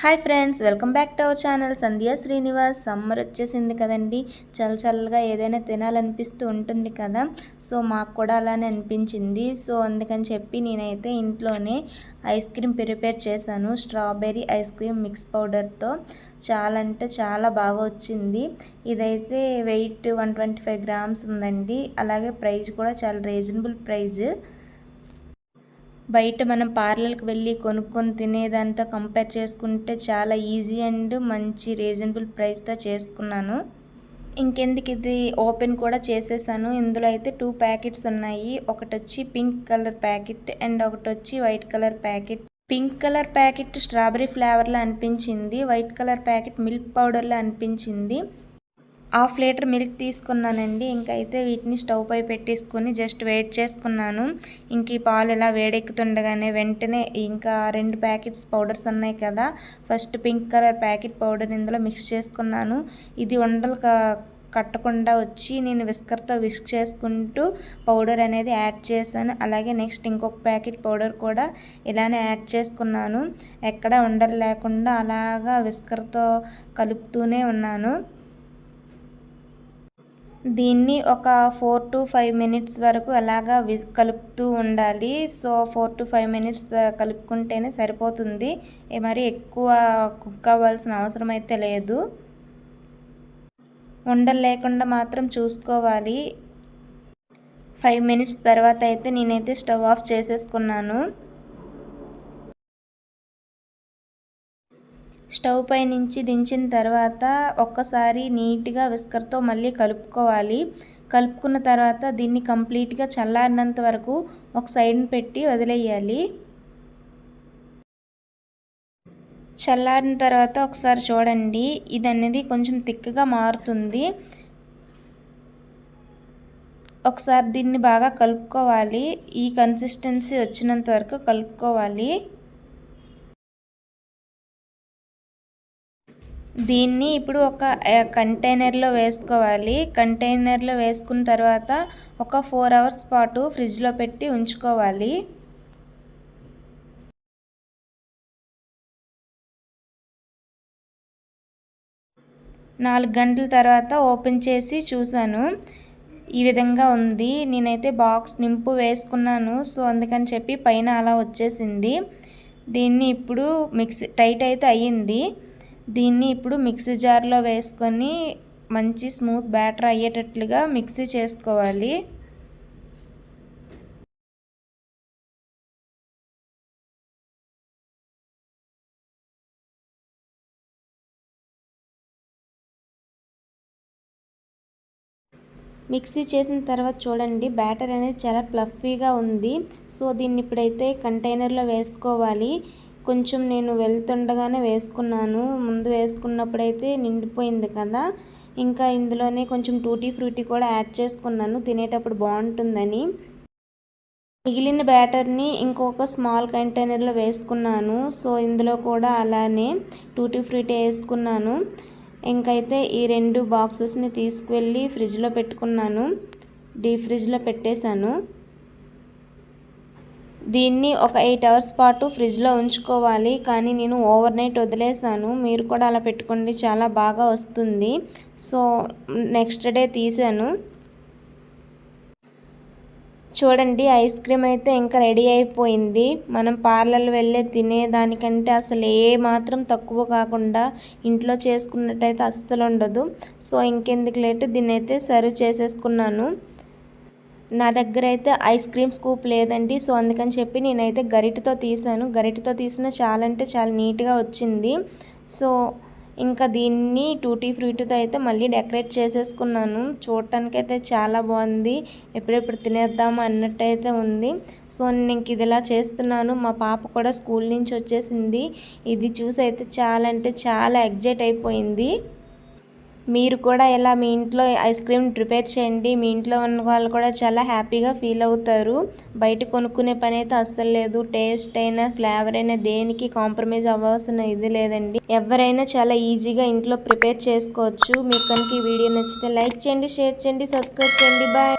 Hi friends welcome back to our channel. Sandhya Srinivas summer వచ్చేసింది కదండి. చల్ల చల్లగా ఏదైనా తినాలనిపిస్తూ ఉంటుంది కదా. సో మాకు కూడా అలానే అనిపించింది. సో అందుకని చెప్పి నేనైతే ఇంట్లోనే ఐస్ క్రీమ్ ప్రిపేర్ చేశాను. స్ట్రాబెర్రీ ఐస్ క్రీమ్ మిక్స్ పౌడర్తో. చాలా అంటే చాలా బాగా వచ్చింది. ఇదైతే weight one twenty five grams ఉందండి. అలాగే ప్రైజ్ కూడా చాలా రీజనబుల్ ప్రైజ్. బయట మనం పార్లర్కి వెళ్ళి కొనుక్కొని తినేదాంతో కంపేర్ చేసుకుంటే చాలా ఈజీ అండ్ మంచి రీజనబుల్ ప్రైస్తో చేసుకున్నాను. ఇంకెందుకు ఇది ఓపెన్ కూడా చేసేసాను. ఇందులో అయితే టూ ప్యాకెట్స్ ఉన్నాయి. ఒకటి వచ్చి పింక్ కలర్ ప్యాకెట్ అండ్ ఒకటి వచ్చి white colour packet. Pink colour packet strawberry ఫ్లేవర్లో అనిపించింది. వైట్ కలర్ ప్యాకెట్ మిల్క్ పౌడర్లో అనిపించింది. హాఫ్ లీటర్ మిల్క్ తీసుకున్నానండి. ఇంకైతే వీటిని స్టవ్ పై పెట్టేసుకొని జస్ట్ వెయిట్ చేసుకున్నాను. ఇంక ఈ పాలు ఇలా వేడెక్కుతుండగానే వెంటనే ఇంకా రెండు ప్యాకెట్స్ పౌడర్స్ ఉన్నాయి కదా. First pink colour packet powder ఇందులో మిక్స్ చేసుకున్నాను. ఇది ఉండలు కట్టకుండా వచ్చి నేను విస్కర్తో విస్క్ చేసుకుంటూ పౌడర్ అనేది యాడ్ చేశాను. అలాగే నెక్స్ట్ ఇంకొక ప్యాకెట్ పౌడర్ కూడా ఇలానే యాడ్ చేసుకున్నాను. ఎక్కడ ఉండలు లేకుండా అలాగా విస్కర్తో కలుపుతూనే ఉన్నాను. దీన్ని ఒక ఫోర్ టు ఫైవ్ మినిట్స్ వరకు అలాగా కలుపుతూ ఉండాలి. So four to five minutes కలుపుకుంటేనే సరిపోతుంది. మరి ఎక్కువ కుక్ అవ్వాల్సిన అవసరం అయితే లేదు. ఉండలు లేకుండా మాత్రం చూసుకోవాలి. ఫైవ్ మినిట్స్ తర్వాత అయితే నేనైతే స్టవ్ ఆఫ్ చేసేసుకున్నాను. స్టవ్ పై నుంచి దించిన తర్వాత ఒక్కసారి నీట్గా విస్కర్తో మళ్ళీ కలుపుకోవాలి. కలుపుకున్న తర్వాత దీన్ని కంప్లీట్గా చల్లారినంత వరకు ఒక సైడ్ని పెట్టి వదిలేయాలి. చల్లారిన తర్వాత ఒకసారి చూడండి. ఇది అనేది కొంచెం థిక్గా మారుతుంది. ఒకసారి దీన్ని బాగా కలుపుకోవాలి. ఈ కన్సిస్టెన్సీ వచ్చినంత వరకు కలుపుకోవాలి. దీన్ని ఇప్పుడు ఒక కంటైనర్లో వేసుకోవాలి. కంటైనర్లో వేసుకున్న తర్వాత ఒక ఫోర్ అవర్స్ పాటు ఫ్రిడ్జ్లో పెట్టి ఉంచుకోవాలి. నాలుగు గంటల తర్వాత ఓపెన్ చేసి చూశాను. ఈ విధంగా ఉంది. నేనైతే బాక్స్ నింపు వేసుకున్నాను. సో అందుకని చెప్పి పైన అలా వచ్చేసింది. దీన్ని ఇప్పుడు మిక్సీ టైట్ అయితే అయ్యింది. దీన్ని ఇప్పుడు మిక్సీ జార్లో వేసుకొని మంచి స్మూత్ బ్యాటర్ అయ్యేటట్లుగా మిక్సీ చేసుకోవాలి. మిక్సీ చేసిన తర్వాత చూడండి బ్యాటర్ అనేది చాలా ప్లఫీగా ఉంది. సో దీన్ని ఇప్పుడైతే కంటైనర్లో వేసుకోవాలి. కొంచెం నేను వెళ్తుండగానే వేసుకున్నాను. ముందు వేసుకున్నప్పుడైతే నిండిపోయింది కదా. ఇంకా ఇందులోనే కొంచెం టూటీ ఫ్రూటీ కూడా యాడ్ చేసుకున్నాను. తినేటప్పుడు బాగుంటుందని. మిగిలిన బ్యాటర్ని ఇంకొక స్మాల్ కంటైనర్లో వేసుకున్నాను. సో ఇందులో కూడా అలానే టూటీ ఫ్రూటీ వేసుకున్నాను. ఇంకైతే ఈ రెండు బాక్సెస్ని తీసుకువెళ్ళి ఫ్రిడ్జ్లో పెట్టుకున్నాను. డీప్ ఫ్రిడ్జ్లో పెట్టేశాను. దీన్ని ఒక ఎయిట్ అవర్స్ పాటు ఫ్రిడ్జ్లో ఉంచుకోవాలి. కానీ నేను ఓవర్ నైట్ వదిలేసాను. మీరు కూడా అలా పెట్టుకోండి. చాలా బాగా వస్తుంది. సో నెక్స్ట్ డే తీసాను. చూడండి ఐస్ క్రీమ్ అయితే ఇంకా రెడీ అయిపోయింది. మనం పార్లర్లు వెళ్ళే తినేదానికంటే అసలు ఏ మాత్రం తక్కువ కాకుండా ఇంట్లో చేసుకున్నట్టయితే అస్సలు ఉండదు. సో ఇంకెందుకు లేట్? దీన్ని అయితే సర్వ్ చేసేసుకున్నాను. నా దగ్గర అయితే ఐస్ క్రీమ్ స్కూప్ లేదండి. సో అందుకని చెప్పి నేనైతే గరిటతో తీసాను. గరిటతో తీసిన చాలా అంటే చాలా నీట్గా వచ్చింది. సో ఇంకా దీన్ని టూటీ ఫ్రూటీతో అయితే మళ్ళీ డెకరేట్ చేసేసుకున్నాను. చూడటానికైతే చాలా బాగుంది. ఎప్పుడెప్పుడు తినేద్దాము అన్నట్టయితే ఉంది. సో నేను ఇంక ఇది ఇలా చేస్తున్నాను. మా పాప కూడా స్కూల్ నుంచి వచ్చేసింది. ఇది చూసి అయితే చాలా అంటే చాలా ఎగ్జైట్ అయిపోయింది. మీరు కూడా ఇలా మీ ఇంట్లో ఐస్ క్రీమ్ ప్రిపేర్ చేయండి. మీ ఇంట్లో ఉన్న వాళ్ళు కూడా చాలా హ్యాపీగా ఫీల్ అవుతారు. బయట కొనుక్కునే పని అయితే అస్సలు లేదు. టేస్ట్ అయినా ఫ్లేవర్ అయినా దేనికి కాంప్రమైజ్ అవ్వాల్సిన ఇది లేదండి. ఎవరైనా చాలా ఈజీగా ఇంట్లో ప్రిపేర్ చేసుకోవచ్చు. మీకు కనుక ఈ వీడియో నచ్చితే లైక్ చేయండి షేర్ చేయండి సబ్స్క్రైబ్ చేయండి. బాయ్.